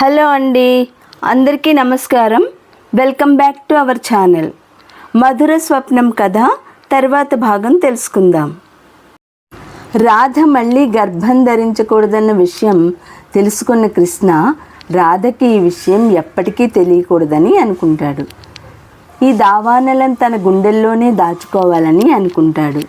Hello అండి అందరికీ నమస్కారం. Welcome back to our channel. Madhura Swapnam కథ తర్వాత భాగం తెలుసుకుందాం. రాధ మళ్ళీ గర్భం ధరించకూడదన్న విషయం తెలుసుకున్న కృష్ణ రాధకి ఈ విషయం ఎప్పటికీ తెలియకూడదని అనుకుంటాడు. ఈ దావానలను తన గుండెల్లోనే దాచుకోవాలని అనుకుంటాడు.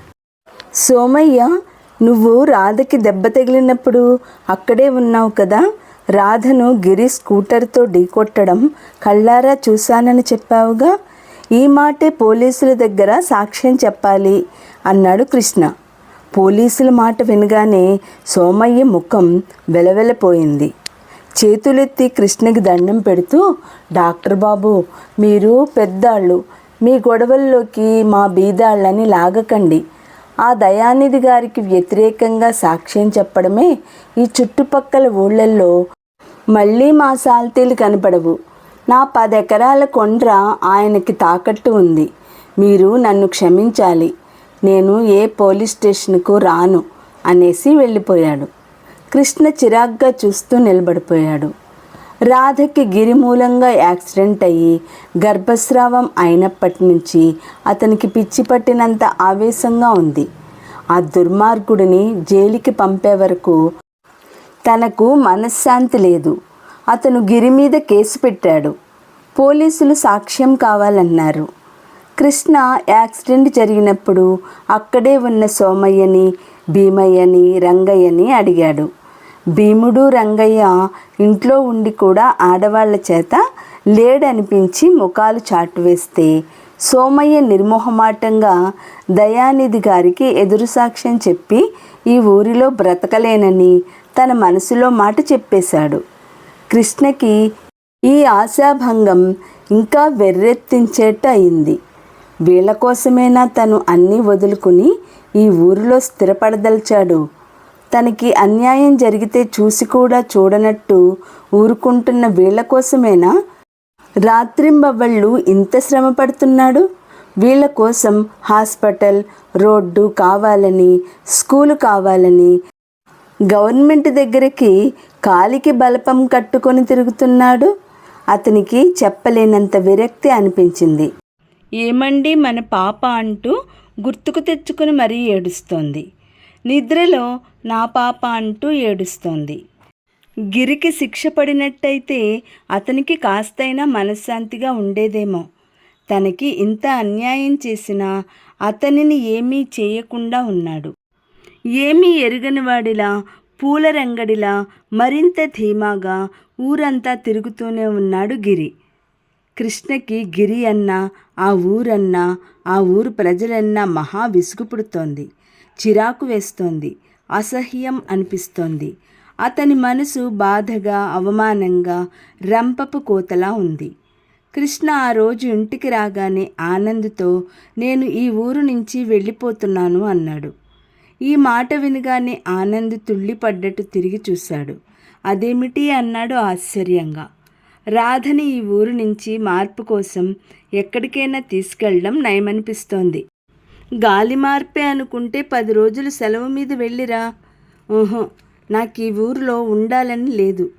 సోమయ్య నువ్వు రాధకి దెబ్బ తగిలినప్పుడు అక్కడే ఉన్నావు కదా? రాధను గిరి స్కూటర్తో ఢీకొట్టడం కళ్ళారా చూశానని చెప్పావుగా? ఈ మాటే పోలీసుల దగ్గర సాక్ష్యం చెప్పాలి అన్నాడు కృష్ణ. పోలీసుల మాట వినగానే సోమయ్య ముఖం వెలవెలపోయింది. చేతులెత్తి కృష్ణకి దండం పెడుతూ డాక్టర్ బాబు మీరు పెద్దాళ్ళు. మీ గొడవల్లోకి మా బీదాళ్ళని లాగకండి. ఆ దయానిధి గారికి వ్యతిరేకంగా సాక్ష్యం చెప్పడమే ఈ చుట్టుపక్కల ఊళ్ళల్లో మళ్ళీ మా సాల్తీలు కనపడవు. నా పదెకరాల కొండ్ర ఆయనకి తాకట్టు ఉంది. మీరు నన్ను క్షమించాలి. నేను ఏ పోలీస్ స్టేషన్కు రాను అనేసి వెళ్ళిపోయాడు. కృష్ణ చిరాగ్గా చూస్తూ నిలబడిపోయాడు. రాధకి గిరి మూలంగా యాక్సిడెంట్ అయ్యి గర్భస్రావం అయినప్పటి నుంచి అతనికి పిచ్చి పట్టినంత ఆవేశంగా ఉంది. ఆ దుర్మార్గుడిని జైలుకి పంపే వరకు తనకు మనశ్శాంతి లేదు. అతను గిరి మీద కేసు పెట్టాడు. పోలీసులు సాక్ష్యం కావాలన్నారు. కృష్ణ యాక్సిడెంట్ జరిగినప్పుడు అక్కడే ఉన్న సోమయ్యని భీమయ్యని రంగయ్యని అడిగాడు. భీముడు రంగయ్య ఇంట్లో ఉండి కూడా ఆడవాళ్ళ చేత లేడనిపించి ముఖాలు చాటు వేస్తే సోమయ్య నిర్మోహమాటంగా దయానిధి గారికి ఎదురు సాక్ష్యం చెప్పి ఈ ఊరిలో బ్రతకలేనని తన మనసులో మాట చెప్పేశాడు. కృష్ణకి ఈ ఆశాభంగం ఇంకా వెర్రెత్తించేట అయింది. వీళ్ళ కోసమేనా తను అన్నీ వదులుకుని ఈ ఊరిలో స్థిరపడదలిచాడు? తనకి అన్యాయం జరిగితే చూసి కూడా చూడనట్టు ఊరుకుంటున్న వీళ్ళ కోసమేనా? రాత్రింబవళ్ళు ఇంత శ్రమ పడుతున్నాడు వీళ్ళ కోసం హాస్పిటల్ రోడ్డు కావాలని స్కూలు కావాలని గవర్నమెంట్ దగ్గరికి కాలికి బలపం కట్టుకొని తిరుగుతున్నాడు. అతనికి చెప్పలేనంత విరక్తి అనిపించింది. ఏమండి మన పాప అంటూ గుర్తుకు తెచ్చుకుని మరీ ఏడుస్తోంది. నిద్రలో నా పాప అంటూ ఏడుస్తోంది. గిరికి శిక్ష పడినట్టయితే అతనికి కాస్తైనా మనశ్శాంతిగా ఉండేదేమో. తనకి ఇంత అన్యాయం చేసినా అతనిని ఏమీ చేయకుండా ఉన్నాడు. ఏమీ ఎరుగనివాడిలా పూలరంగడిలా మరింత ధీమాగా ఊరంతా తిరుగుతూనే ఉన్నాడు గిరి. కృష్ణకి గిరి అన్నా ఆ ఊరన్నా ఆ ఊరు ప్రజలన్నా మహా విసుగు పుడుతోంది చిరాకు వేస్తోంది. అసహ్యం అనిపిస్తోంది. అతని మనసు బాధగా అవమానంగా రంపపు కోతలా ఉంది. కృష్ణ ఆ రోజు ఇంటికి రాగానే ఆనంద్తో నేను ఈ ఊరు నుంచి వెళ్ళిపోతున్నాను అన్నాడు. ఈ మాట వినగానే ఆనంద్ తుళ్ళిపడ్డట్టు తిరిగి చూశాడు. అదేమిటి? అన్నాడు ఆశ్చర్యంగా. రాధని ఈ ఊరు నుంచి మార్పు కోసం ఎక్కడికైనా తీసుకెళ్ళడం నయమనిపిస్తోంది. గాలి మార్పే అనుకుంటే పది రోజులు సెలవు మీద వెళ్ళిరా. ఓహో నాకు ఈ ఊరిలో ఉండాలని లేదు.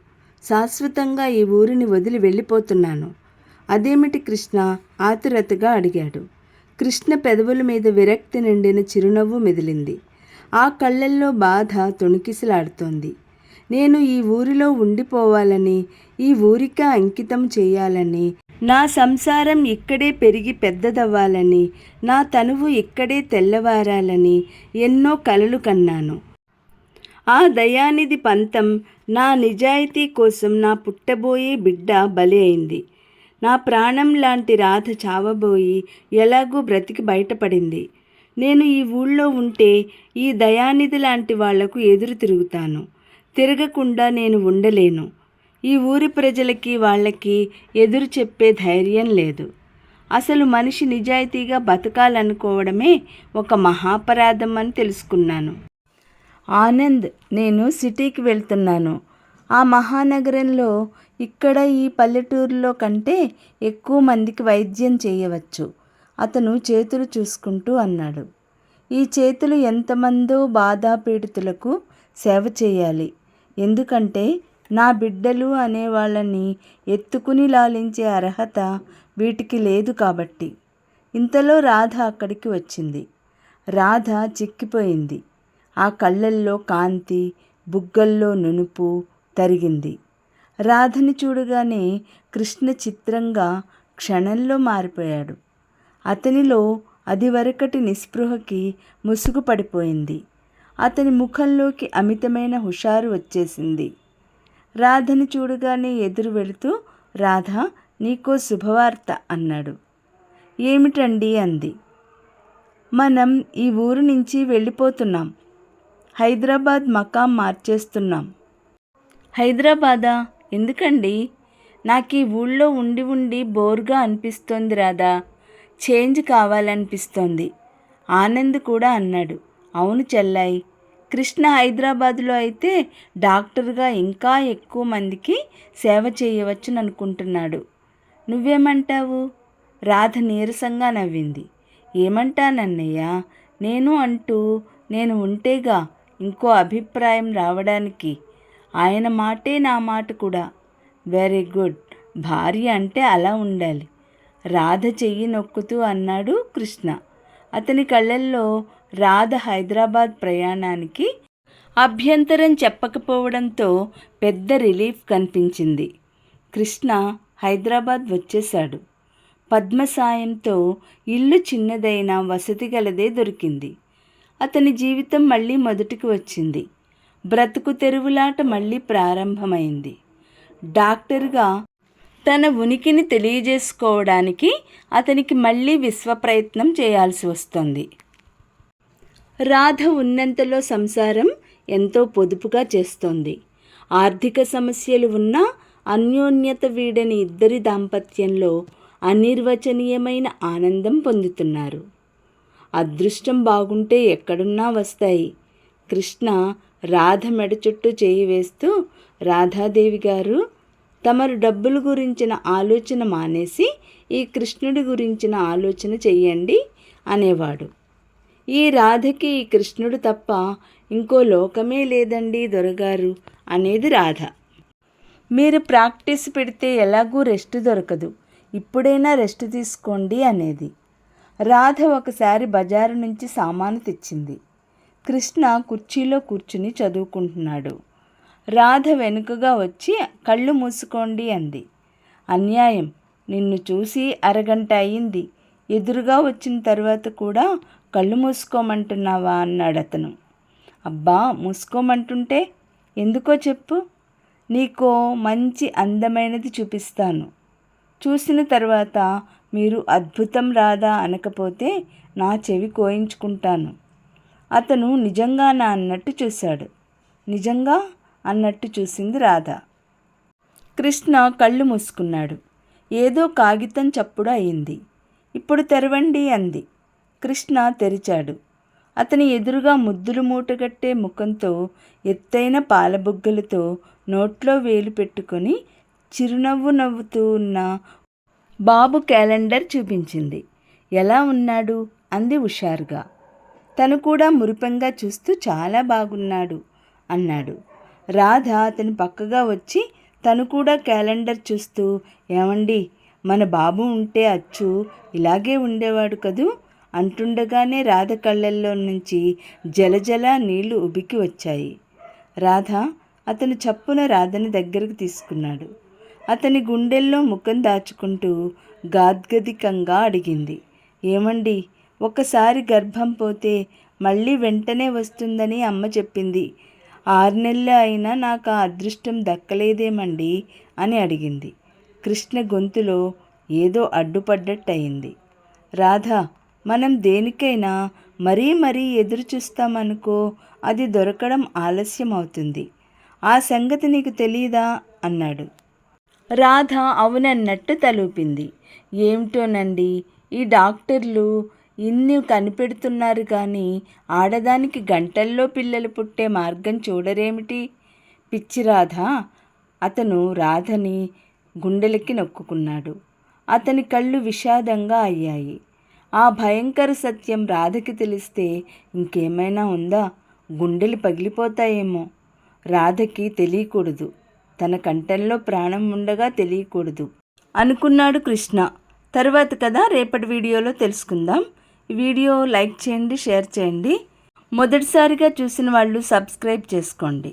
శాశ్వతంగా ఈ ఊరిని వదిలి వెళ్ళిపోతున్నాను. అదేమిటి కృష్ణ ఆతురతగా అడిగాడు. కృష్ణ పెదవుల మీద విరక్తి నిండిన చిరునవ్వు మెదిలింది. ఆ కళ్ళల్లో బాధ తొణికిసలాడుతోంది. నేను ఈ ఊరిలో ఉండిపోవాలని ఈ ఊరిక అంకితం చేయాలని నా సంసారం ఇక్కడే పెరిగి పెద్దదవ్వాలని నా తనువు ఇక్కడే తెల్లవారాలని ఎన్నో కలలు కన్నాను. ఆ దయానిధి పంతం నా నిజాయితీ కోసం నా పుట్టబోయే బిడ్డ బలి అయింది. నా ప్రాణం లాంటి రాధ చావబోయి ఎలాగూ బ్రతికి బయటపడింది. నేను ఈ ఊళ్ళో ఉంటే ఈ దయానిధి లాంటి వాళ్ళకు ఎదురు తిరుగుతాను. తిరగకుండా నేను ఉండలేను. ఈ ఊరి ప్రజలకి వాళ్ళకి ఎదురు చెప్పే ధైర్యం లేదు. అసలు మనిషి నిజాయితీగా బతకాలనుకోవడమే ఒక మహాపరాధం అని తెలుసుకున్నాను. ఆనంద్ నేను సిటీకి వెళ్తున్నాను. ఆ మహానగరంలో ఇక్కడ ఈ పల్లెటూరులో కంటే ఎక్కువ మందికి వైద్యం చేయవచ్చు. అతను చేతులు చూసుకుంటూ అన్నాడు. ఈ చేతులు ఎంతమందో బాధాపీడితులకు సేవ చేయాలి. ఎందుకంటే నా బిడ్డలు అనే వాళ్ళని ఎత్తుకుని లాలించే అర్హత వీటికి లేదు కాబట్టి. ఇంతలో రాధ అక్కడికి వచ్చింది. రాధ చిక్కిపోయింది. ఆ కళ్ళల్లో కాంతి బుగ్గల్లో నునుపు తరిగింది. రాధని చూడగానే కృష్ణ చిత్రంగా క్షణంలో మారిపోయాడు. అతనిలో అదివరకటి నిస్పృహకి ముసుగు పడిపోయింది. అతని ముఖంలోకి అమితమైన హుషారు వచ్చేసింది. రాధని చూడగానే ఎదురు వెళుతూ రాధ నీకో శుభవార్త అన్నాడు. ఏమిటండి అంది. మనం ఈ ఊరు నుంచి వెళ్ళిపోతున్నాం. హైదరాబాద్ మకాం మార్చేస్తున్నాం. హైదరాబాదా? ఎందుకండి? నాకు ఈ ఊళ్ళో ఉండి ఉండి బోర్గా అనిపిస్తోంది రాదా చేంజ్ కావాలనిపిస్తోంది. ఆనంద్ కూడా అన్నాడు. అవును చెల్లాయి. కృష్ణ హైదరాబాదులో అయితే డాక్టర్గా ఇంకా ఎక్కువ మందికి సేవ చేయవచ్చని అనుకుంటున్నాడు నువ్వేమంటావు? రాధ నీరసంగా నవ్వింది. ఏమంటానన్నయ్య? నేను అంటూ నేను ఉంటేగా ఇంకో అభిప్రాయం రావడానికి ఆయన మాటే నా మాట కూడా. వెరీ గుడ్ భార్య అంటే అలా ఉండాలి. రాధ చెయ్యి నొక్కుతూ అన్నాడు కృష్ణ. అతని కళ్ళల్లో రాధ హైదరాబాద్ ప్రయాణానికి అభ్యంతరం చెప్పకపోవడంతో పెద్ద రిలీఫ్ కనిపించింది. కృష్ణ హైదరాబాద్ వచ్చేశాడు. పద్మ సాయంతో ఇల్లు చిన్నదైన వసతి గలదే దొరికింది. అతని జీవితం మళ్ళీ మొదటికి వచ్చింది. బ్రతుకు తెరువులాట మళ్ళీ ప్రారంభమైంది. డాక్టర్గా తన ఉనికిని తెలియజేసుకోవడానికి అతనికి మళ్ళీ విశ్వప్రయత్నం చేయాల్సి వస్తుంది. రాధ ఉన్నంతలో సంసారం ఎంతో పొదుపుగా చేస్తోంది. ఆర్థిక సమస్యలు ఉన్నా అన్యోన్యత వీడని ఇద్దరి దాంపత్యంలో అనిర్వచనీయమైన ఆనందం పొందుతున్నారు. అదృష్టం బాగుంటే ఎక్కడున్నా వస్తాయి. కృష్ణ రాధ మెడ చుట్టూ చేయి వేస్తూ రాధాదేవి గారు తమరు డబ్బుల గురించిన ఆలోచన మానేసి ఈ కృష్ణుడి గురించిన ఆలోచన చెయ్యండి అనేవాడు. ఈ రాధకి ఈ కృష్ణుడు తప్ప ఇంకో లోకమే లేదండి దొరగారు అనేది రాధ. మీరు ప్రాక్టీస్ పెడితే ఎలాగూ రెస్ట్ దొరకదు. ఇప్పుడైనా రెస్ట్ తీసుకోండి అనేది. రాధ ఒకసారి బజారు నుంచి సామాను తెచ్చింది. కృష్ణ కుర్చీలో కూర్చుని చదువుకుంటున్నాడు. రాధ వెనుకగా వచ్చి కళ్ళు మూసుకోండి అంది. అన్యాయం. నిన్ను చూసి అరగంట అయింది ఎదురుగా వచ్చిన తర్వాత కూడా కళ్ళు మూసుకోమంటున్నావా అన్నాడు అతను అబ్బా మూసుకోమంటుంటే ఎందుకో చెప్పు. నీకో మంచి అందమైనది చూపిస్తాను. చూసిన తర్వాత మీరు అద్భుతం రాదా అనకపోతే నా చెవి కోయించుకుంటాను. అతను నిజంగానా అన్నట్టు చూశాడు. నిజంగా అన్నట్టు చూసింది రాధ. కృష్ణ కళ్ళు మూసుకున్నాడు. ఏదో కాగితం చప్పుడు అయింది. ఇప్పుడు తెరవండి అంది. కృష్ణ తెరిచాడు. అతని ఎదురుగా ముద్దులు మూటగట్టే ముఖంతో ఎత్తైన పాలబుగ్గలతో నోట్లో వేలు పెట్టుకొని చిరునవ్వు నవ్వుతూ ఉన్న బాబు క్యాలెండర్ చూపించింది. ఎలా ఉన్నాడు? అంది హుషారుగా. తను కూడా మురిపంగా చూస్తూ చాలా బాగున్నాడు అన్నాడు. రాధ అతని పక్కగా వచ్చి తను కూడా క్యాలెండర్ చూస్తూ ఏమండి మన బాబు ఉంటే అచ్చు ఇలాగే ఉండేవాడు కదూ? అంటుండగానే రాధ కళ్ళల్లో నుంచి జలజల నీళ్ళు ఉబికి వచ్చాయి. రాధ అతను చప్పున రాధని దగ్గరకు తీసుకున్నాడు. అతని గుండెల్లో ముఖం దాచుకుంటూ గాద్గదికంగా అడిగింది ఏమండి ఒకసారి గర్భం పోతే మళ్ళీ వెంటనే వస్తుందని అమ్మ చెప్పింది. ఆరు నెలలు అయినా నాకు ఆ అదృష్టం దక్కలేదేమండి అని అడిగింది. కృష్ణ గొంతులో ఏదో అడ్డుపడ్డట్టు అయింది రాధా మనం దేనికైనా మరీ మరీ ఎదురు చూస్తామనుకో అది దొరకడం ఆలస్యం అవుతుంది ఆ సంగతి నీకు తెలీదా? అన్నాడు. రాధ అవునన్నట్టు తలూపింది. ఏమిటోనండి ఈ డాక్టర్లు ఇన్ని కనిపెడుతున్నారు కానీ ఆడదానికి గంటల్లో పిల్లలు పుట్టే మార్గం చూడరేమిటి? పిచ్చి రాధ. అతను రాధని గుండెలకి నొక్కుకున్నాడు. అతని కళ్ళు విషాదంగా అయ్యాయి. ఆ భయంకర సత్యం రాధకి తెలిస్తే ఇంకేమైనా ఉందా? గుండెలు పగిలిపోతాయేమో. రాధకి తెలియకూడదు. తన కంఠంలో ప్రాణం ఉండగా తెలియకూడదు. అనుకున్నాడు కృష్ణ. తర్వాత కదా రేపటి వీడియోలో తెలుసుకుందాం. వీడియో లైక్ చేయండి షేర్ చేయండి. మొదటిసారిగా చూసిన వాళ్ళు సబ్స్క్రైబ్ చేసుకోండి.